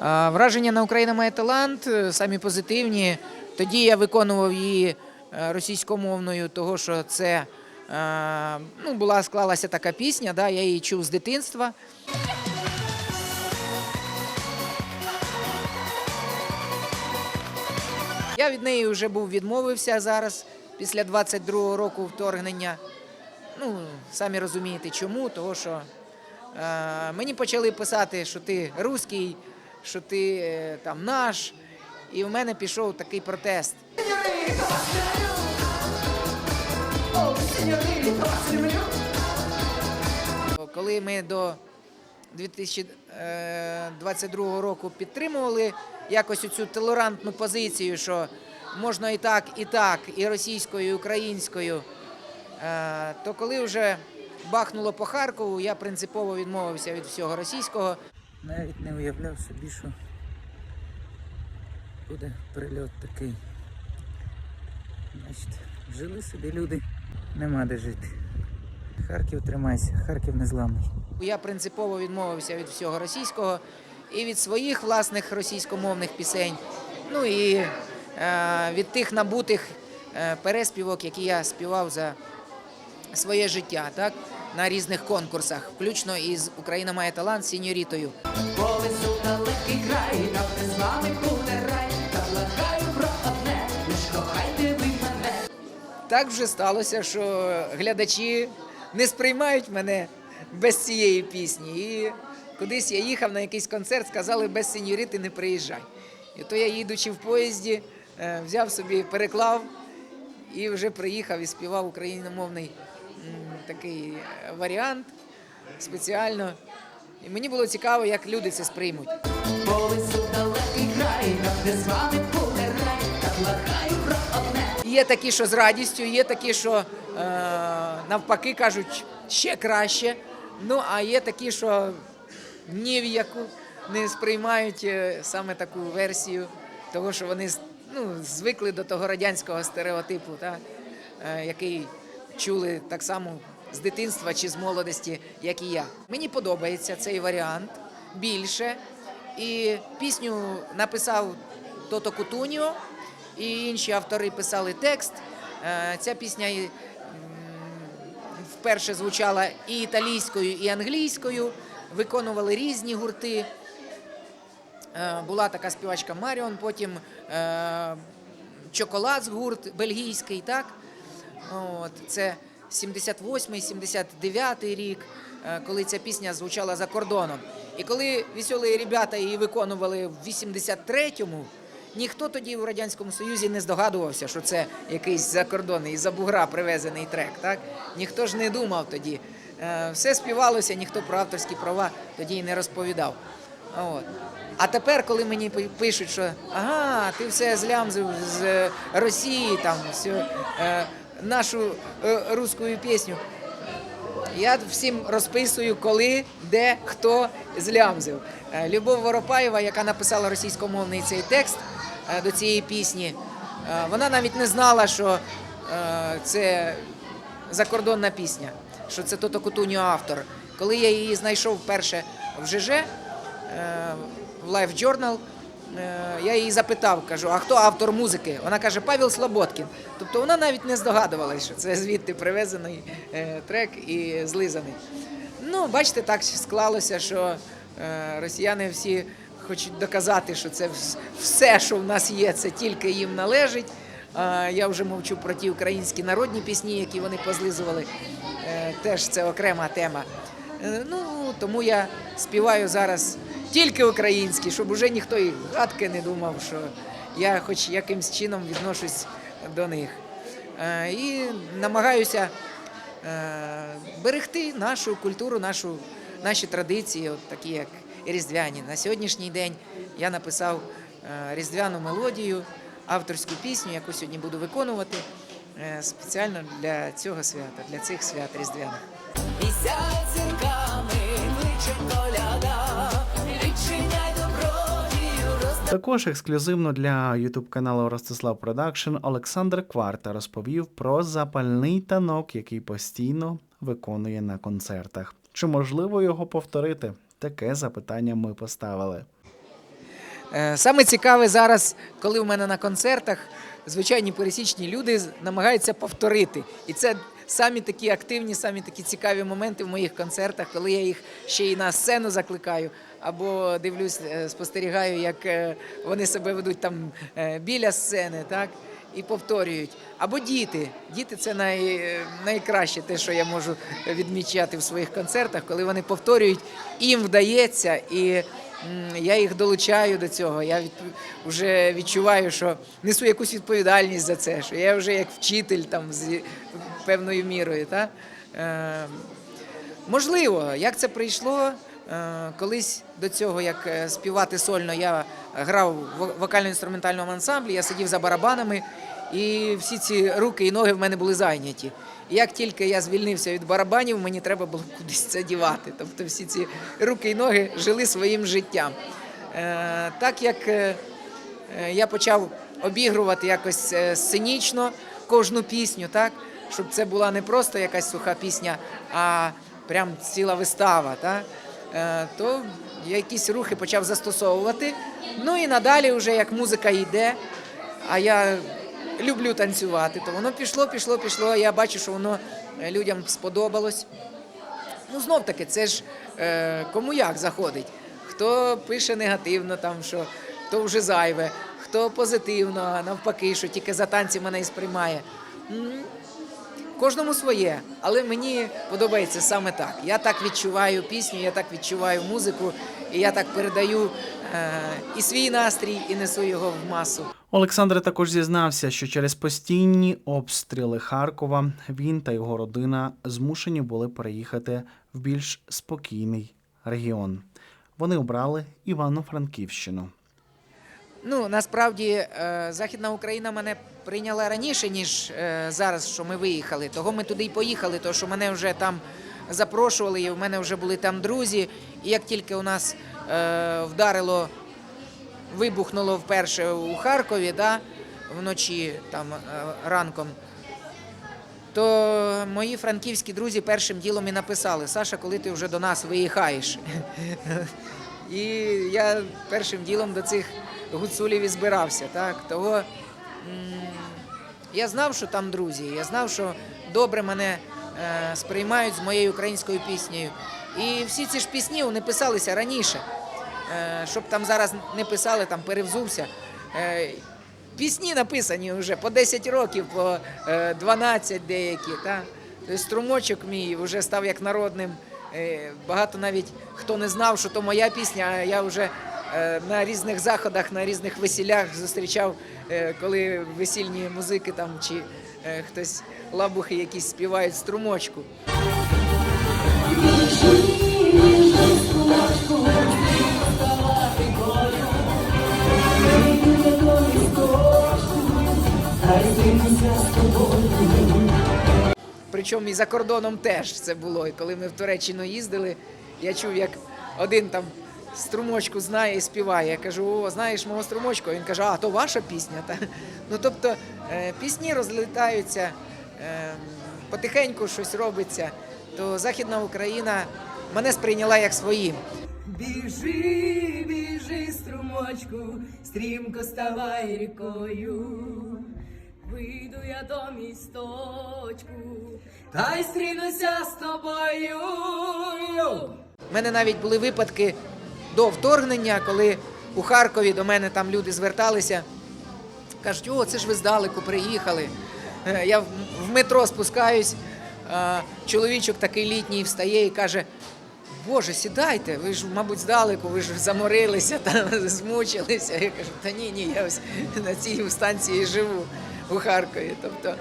Враження на Україна має талант, е, самі позитивні. Тоді я виконував її е, російськомовною, того що це е, ну, була склалася така пісня, да, я її чув з дитинства. Я від неї вже був відмовився зараз, після 22-го року вторгнення. Ну, самі розумієте чому, того що е, мені почали писати, що ти руський, що ти е, там наш. І в мене пішов такий протест. Коли ми до 2022 року підтримували якось цю толерантну позицію, що можна і так, і так, і російською, і українською, е, то коли вже бахнуло по Харкову, я принципово відмовився від всього російського. Навіть не уявляв собі, що буде прильот такий. Значить, жили собі люди, нема де жити. Харків тримайся, Харків незламний. Я принципово відмовився від всього російського і від своїх власних російськомовних пісень, ну і е, від тих набутих е, переспівок, які я співав за своє життя, так, на різних конкурсах, включно із Україна має талант сіньорітою. Повезу далекий край, там де з вами буде рай, та благаю про одне, лиш кохайте ви мене. Так вже сталося, що глядачі не сприймають мене без цієї пісні. І кудись я їхав на якийсь концерт, сказали, без сеньорити не приїжджай. І то я, їдучи в поїзді, е, взяв собі, переклав і вже приїхав і співав україномовний такий е, варіант спеціально. І мені було цікаво, як люди це сприймуть. Та. Є такі, що з радістю, є такі, що е, навпаки кажуть ще краще. Ну, а є такі, що ні в яку не сприймають е, саме таку версію, того, що вони ну, звикли до того радянського стереотипу, так, е, який чули так само з дитинства чи з молодості, як і я. Мені подобається цей варіант більше. І пісню написав Тото Кутуніо, і інші автори писали текст. Е, Ця пісня вперше звучала і італійською, і англійською. Виконували різні гурти. Е, Була така співачка Маріон, потім е, Чоколадс гурт бельгійський, так? От, це 78-79 рік, е, коли ця пісня звучала за кордоном. І коли веселі ребята її виконували в 83-му, ніхто тоді в Радянському Союзі не здогадувався, що це якийсь закордонний, із-за бугра привезений трек. Так? Ніхто ж не думав тоді. Е, Все співалося, ніхто про авторські права тоді й не розповідав. От. А тепер, коли мені пишуть, що ага, ти все злямзив з Росії, там все, нашу е, руську пісню. Я всім розписую, коли, де, хто злямзив. Е, Любов Воропаєва, яка написала російськомовний цей текст е, до цієї пісні, вона навіть не знала, що це закордонна пісня, що це Тото Кутуньо автор. Коли я її знайшов вперше в ЖЖ, в Life Journal, я її запитав, кажу, а хто автор музики? Вона каже, Павел Слободкін. Тобто вона навіть не здогадувалася, що це звідти привезений е, трек і злизаний. Ну, бачите, так склалося, що е, росіяни всі хочуть доказати, що це все, що в нас є, це тільки їм належить. Я вже мовчу про ті українські народні пісні, які вони позлизували. Е, Теж це окрема тема. Е, Ну, тому я співаю зараз тільки українські, щоб уже ніхто і гадки не думав, що я хоч якимсь чином відношусь до них. Е, І намагаюся е, берегти нашу культуру, нашу, наші традиції, от такі як різдвяні. На сьогоднішній день я написав різдвяну мелодію, авторську пісню, яку сьогодні буду виконувати спеціально для цього свята, для цих свят різдвяних. Також ексклюзивно для youtube каналу Ростислав Продакшн Олександр Кварта розповів про запальний танок, який постійно виконує на концертах. Чи можливо його повторити? Таке запитання ми поставили. Е, Саме цікаве зараз, коли у мене на концертах звичайні пересічні люди намагаються повторити. І це самі такі активні, самі такі цікаві моменти в моїх концертах, коли я їх ще й на сцену закликаю, або дивлюсь, е, спостерігаю, як е, вони себе ведуть там е, біля сцени, так? І повторюють. Або діти. Діти це най, найкраще те, що я можу відмічати в своїх концертах, коли вони повторюють, їм вдається, і я їх долучаю до цього. Я вже відчуваю, що несу якусь відповідальність за це, що я вже як вчитель там з певною мірою. Та? Е, Можливо, як це прийшло. е, Колись до цього, як е, співати сольно, я грав в вокально-інструментальному ансамблі, я сидів за барабанами, і всі ці руки і ноги в мене були зайняті. Як тільки я звільнився від барабанів, мені треба було кудись це дівати. Тобто всі ці руки і ноги жили своїм життям. Е, Так як е, я почав обігрувати якось е, сценічно кожну пісню, так? щоб це була не просто якась суха пісня, а прям ціла вистава. Так? То я якісь рухи почав застосовувати. Ну і надалі, вже як музика йде, а я люблю танцювати, то воно пішло, пішло, пішло. Я бачу, що воно е, людям сподобалось. Ну, знов таки, це ж е, кому як заходить. Хто пише негативно, там, що то вже зайве, хто позитивно, навпаки, що тільки за танці мене і сприймає. Кожному своє, але мені подобається саме так. Я так відчуваю пісню, я так відчуваю музику, і я так передаю е, і свій настрій, і несу його в масу. Олександр також зізнався, що через постійні обстріли Харкова він та його родина змушені були переїхати в більш спокійний регіон. Вони обрали Івано-Франківщину. Ну насправді е, Західна Україна мене прийняла раніше, ніж е, зараз, що ми виїхали. Того ми туди й поїхали, тому що мене вже там запрошували, і в мене вже були там друзі. І як тільки у нас е, вдарило, вибухнуло вперше у Харкові, да, вночі там е, ранком. То мої франківські друзі першим ділом і написали: Саша, коли ти вже до нас виїхаєш? І я першим ділом до цих гуцулів і збирався. Так? Того я знав, що там друзі, я знав, що добре мене е, сприймають з моєю українською піснею. І всі ці ж пісні вони писалися раніше. Е, щоб там зараз не писали, там перевзувся. Е, пісні написані вже по 10 років, по е, 12 деякі. Та? Струмочок мій вже став як народним. Е, Багато навіть хто не знав, що то моя пісня, а я вже е, на різних заходах, на різних весілях зустрічав, е, коли весільні музики там чи е, хтось лабухи якісь співають струмочку. Причому і за кордоном теж це було. І коли ми в Туреччину їздили, я чув, як один там струмочку знає і співає. Я кажу, о, знаєш мого струмочку? Він каже, а то ваша пісня. Та? Ну тобто е, пісні розлітаються, е, потихеньку щось робиться. То Західна Україна мене сприйняла як своїм. Біжи, біжи, струмочку, стрімко ставай рікою. Вийду я до місточку, та й стрінуся з тобою. У мене навіть були випадки до вторгнення, коли у Харкові до мене там люди зверталися, кажуть, о, це ж ви здалеку приїхали. Е, Я в метро спускаюсь, чоловічок такий літній встає і каже: Боже, сідайте, ви ж, мабуть, здалеку, ви ж заморилися, та, змучилися. Я кажу, та ні, ні, я ось на цій станції живу у Харкові. Тобто,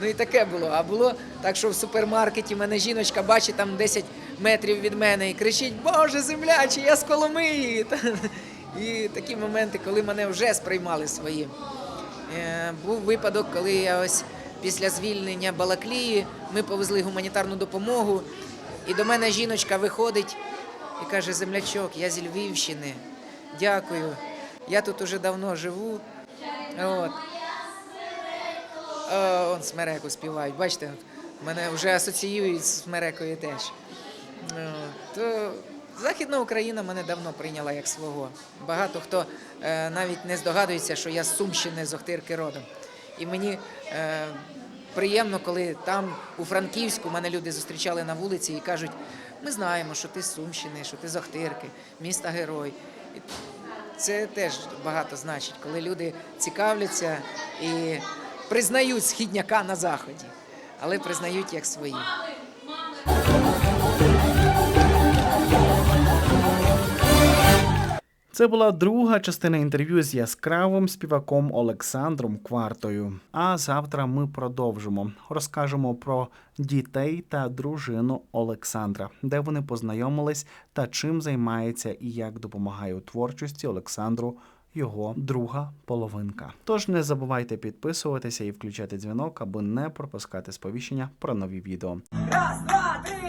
ну і таке було. А було так, що в супермаркеті мене жіночка бачить там 10 метрів від мене і кричить: Боже, землячий, я з Коломиї. І такі моменти, коли мене вже сприймали своїм. Е, Був випадок, коли я ось після звільнення Балаклії ми повезли гуманітарну допомогу, і до мене жіночка виходить і каже: Землячок, я зі Львівщини. Дякую. Я тут уже давно живу. От. О, он смереку співають. Бачите, мене вже асоціюють з смерекою теж. То Західна Україна мене давно прийняла як свого. Багато хто е, навіть не здогадується, що я з Сумщини з Охтирки родом. І мені е, приємно, коли там, у Франківську, мене люди зустрічали на вулиці і кажуть: ми знаємо, що ти з Сумщини, що ти з Охтирки, міста герой. Це теж багато значить, коли люди цікавляться і признають східняка на заході, але признають як свої. Це була друга частина інтерв'ю з яскравим співаком Олександром Квартою. А завтра ми продовжимо. Розкажемо про дітей та дружину Олександра, де вони познайомились та чим займається і як допомагає у творчості Олександру. Його друга половинка. Тож не забувайте підписуватися і включати дзвінок, аби не пропускати сповіщення про нові відео. Раз, два, три,